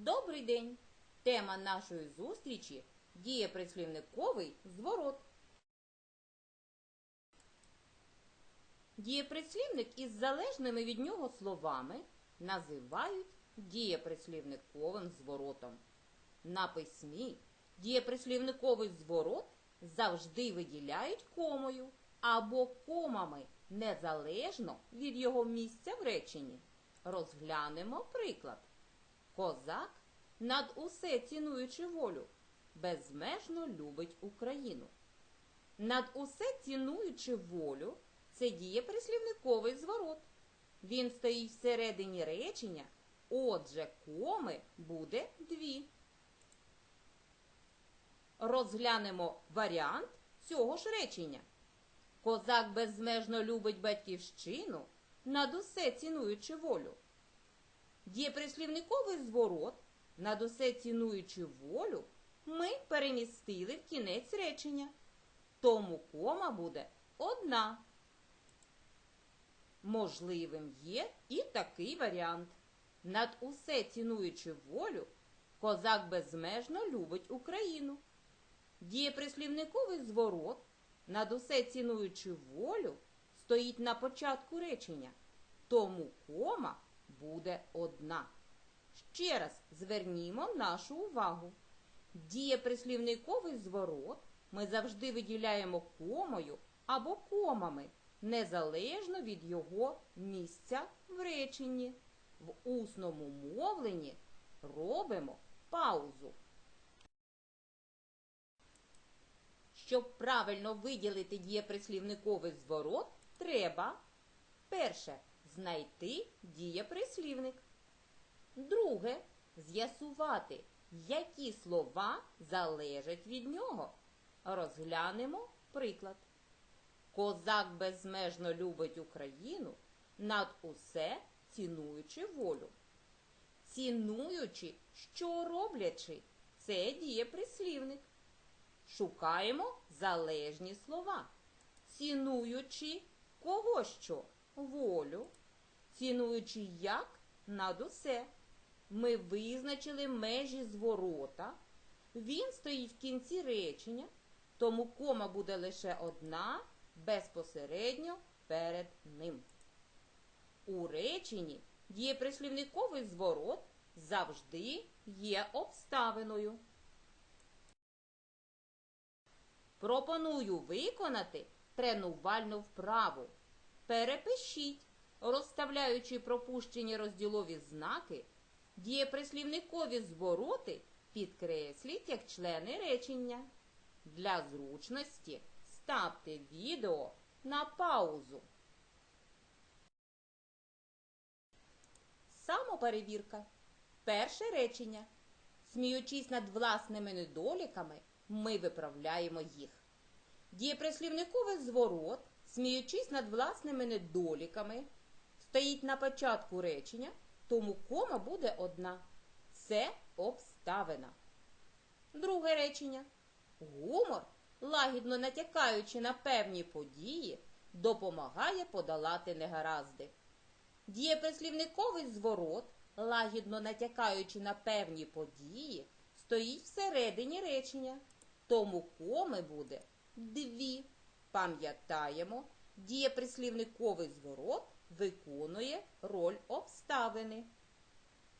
Добрий день! Тема нашої зустрічі дієприслівниковий зворот. Дієприслівник із залежними від нього словами називають дієприслівниковим зворотом. На письмі дієприслівниковий зворот завжди виділяють комою або комами незалежно від його місця в реченні. Розглянемо приклад. Козак, над усе цінуючи волю, безмежно любить Україну. Над усе цінуючи волю це дієприслівниковий зворот. Він стоїть всередині речення, отже, коми буде дві. Розглянемо варіант цього ж речення. Козак безмежно любить батьківщину, над усе цінуючи волю. Дієприслівниковий зворот, над усе цінуючи волю, ми перемістили в кінець речення. Тому кома буде одна. Можливим є і такий варіант. Над усе цінуючи волю, козак безмежно любить Україну. Дієприслівниковий зворот, над усе цінуючи волю, стоїть на початку речення. Тому кома буде одна. Ще раз звернімо нашу увагу. Дієприслівниковий зворот ми завжди виділяємо комою або комами, незалежно від його місця в реченні. В усному мовленні робимо паузу. Щоб правильно виділити дієприслівниковий зворот, треба перше знайти дієприслівник. Друге з'ясувати, які слова залежать від нього. Розглянемо приклад. Козак безмежно любить Україну, над усе цінуючи волю. Цінуючи, що роблячи, це дієприслівник. Шукаємо залежні слова. Цінуючи кого що? Волю. Цінуючи як над усе. Ми визначили межі зворота. Він стоїть в кінці речення, тому кома буде лише одна безпосередньо перед ним. У реченні дієприслівниковий зворот завжди є обставиною. Пропоную виконати тренувальну вправу. Перепишіть, розставляючи пропущені розділові знаки, дієприслівникові звороти підкресліть як члени речення. Для зручності ставте відео на паузу. Самоперевірка. Перше речення. Сміючись над власними недоліками, ми виправляємо їх. Дієприслівниковий зворот, сміючись над власними недоліками, стоїть на початку речення, тому кома буде одна. Це обставина. Друге речення. Гумор, лагідно натякаючи на певні події, допомагає подолати негаразди. Дієприслівниковий зворот, лагідно натякаючи на певні події, стоїть всередині речення. Тому коми буде дві. Пам'ятаємо, дієприслівниковий зворот виконує роль обставини.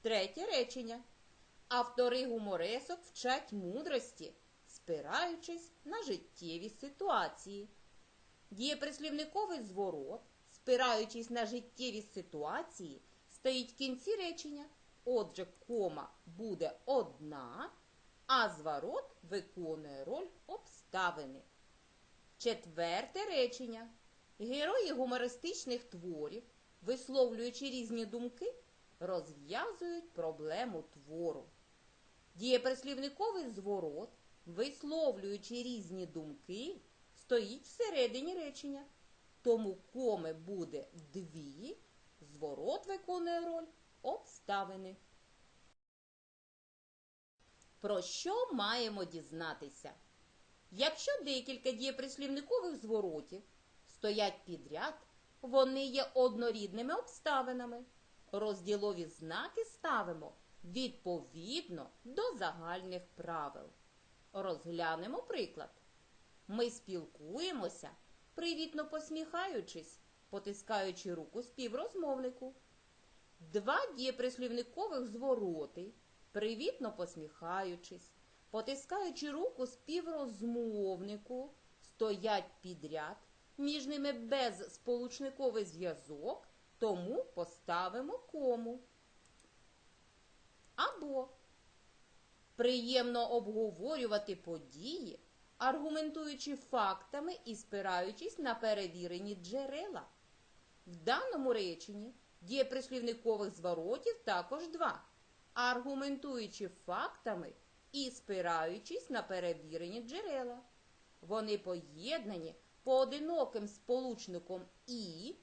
Третє речення. Автори гуморесок вчать мудрості, спираючись на життєві ситуації. Дієприслівниковий зворот, спираючись на життєві ситуації, стоїть в кінці речення. Отже, кома буде одна, а зворот виконує роль обставини. Четверте речення. Герої гумористичних творів, висловлюючи різні думки, розв'язують проблему твору. Дієприслівниковий зворот, висловлюючи різні думки, стоїть всередині речення. Тому коми буде дві, зворот виконує роль обставини. Про що маємо дізнатися? Якщо декілька дієприслівникових зворотів стоять підряд, вони є однорідними обставинами. Розділові знаки ставимо відповідно до загальних правил. Розглянемо приклад. Ми спілкуємося, привітно посміхаючись, потискаючи руку співрозмовнику. Два дієприслівникових звороти, привітно посміхаючись, потискаючи руку співрозмовнику, стоять підряд, між ними без сполучниковий зв'язок, тому поставимо кому. Або приємно обговорювати події, аргументуючи фактами і спираючись на перевірені джерела. В даному реченні дієприслівникових зворотів також два, аргументуючи фактами і спираючись на перевірені джерела. Вони поєднані поодиноким сполучником і,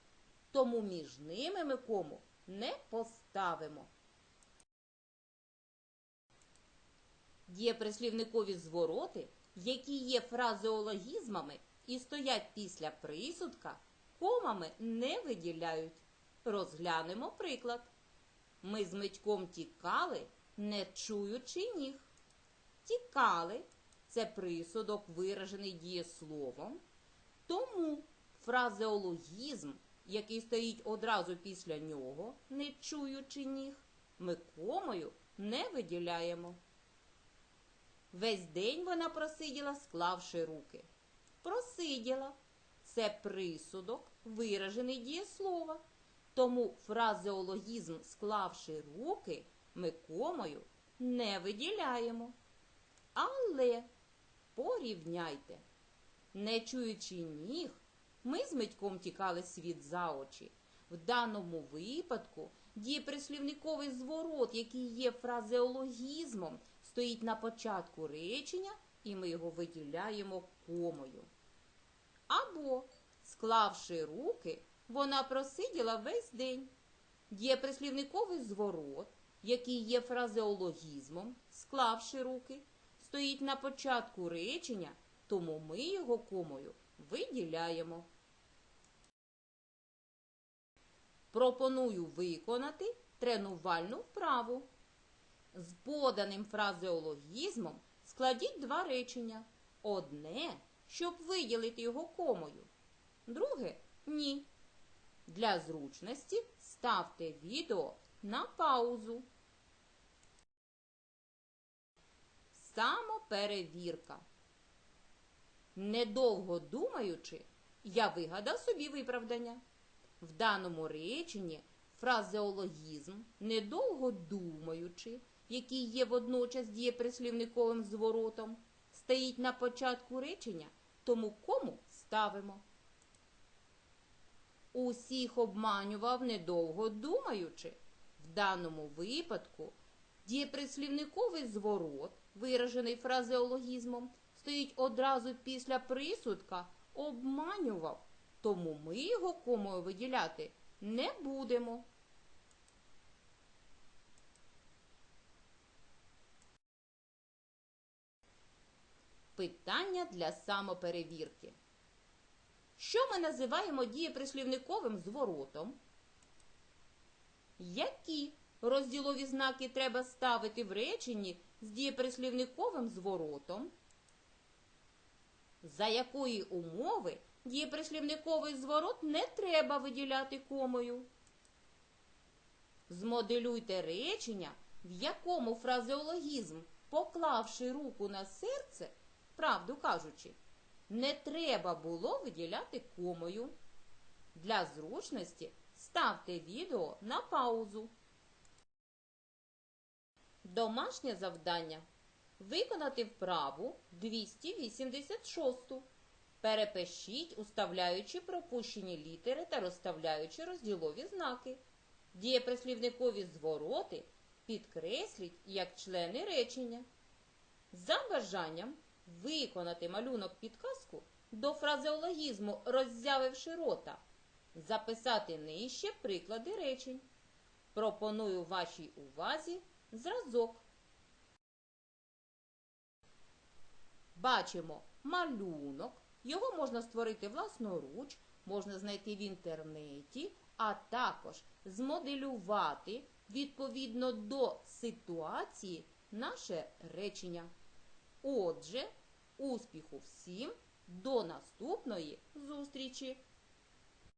тому між ними ми кому не поставимо. Дієприслівникові звороти, які є фразеологізмами і стоять після присудка, комами не виділяють. Розглянемо приклад. Ми з Митьком тікали, не чуючи ніг. Тікали це присудок, виражений дієсловом. Тому фразеологізм, який стоїть одразу після нього, не чуючи ніг, ми комою не виділяємо. Весь день вона просиділа, склавши руки. Просиділа це присудок, виражений дієслова. Тому фразеологізм, склавши руки, ми комою не виділяємо. Але порівняйте, не чуючи ніг, ми з Митьком тікали світ за очі. В даному випадку дієприслівниковий зворот, який є фразеологізмом, стоїть на початку речення, і ми його виділяємо комою. Або, склавши руки, вона просиділа весь день. Дієприслівниковий зворот, який є фразеологізмом, склавши руки, стоїть на початку речення, тому ми його комою виділяємо. Пропоную виконати тренувальну вправу. З поданим фразеологізмом складіть два речення. Одне, щоб виділити його комою. Друге ні. Для зручності ставте відео на паузу. Самоперевірка. Недовго думаючи, я вигадав собі виправдання. В даному реченні фразеологізм, недовго думаючи, який є водночас дієприслівниковим зворотом, стоїть на початку речення, тому кому ставимо. Усіх обманював недовго думаючи. В даному випадку дієприслівниковий зворот, виражений фразеологізмом, стоїть одразу після присудка обманював, тому ми його комою виділяти не будемо. Питання для самоперевірки. Що ми називаємо дієприслівниковим зворотом? Які розділові знаки треба ставити в реченні з дієприслівниковим зворотом? За якої умови дієприслівниковий зворот не треба виділяти комою? Змоделюйте речення, в якому фразеологізм, поклавши руку на серце, правду кажучи, не треба було виділяти комою. Для зручності ставте відео на паузу. Домашнє завдання. Виконати вправу 286. Перепишіть, уставляючи пропущені літери та розставляючи розділові знаки. Дієприслівникові звороти підкресліть як члени речення. За бажанням виконати малюнок підказку до фразеологізму, роззявивши рота, записати нижче приклади речень. Пропоную вашій увазі зразок. Бачимо малюнок. Його можна створити власноруч, можна знайти в інтернеті а також змоделювати відповідно до ситуації наше речення. Отже, успіху всім! До наступної зустрічі!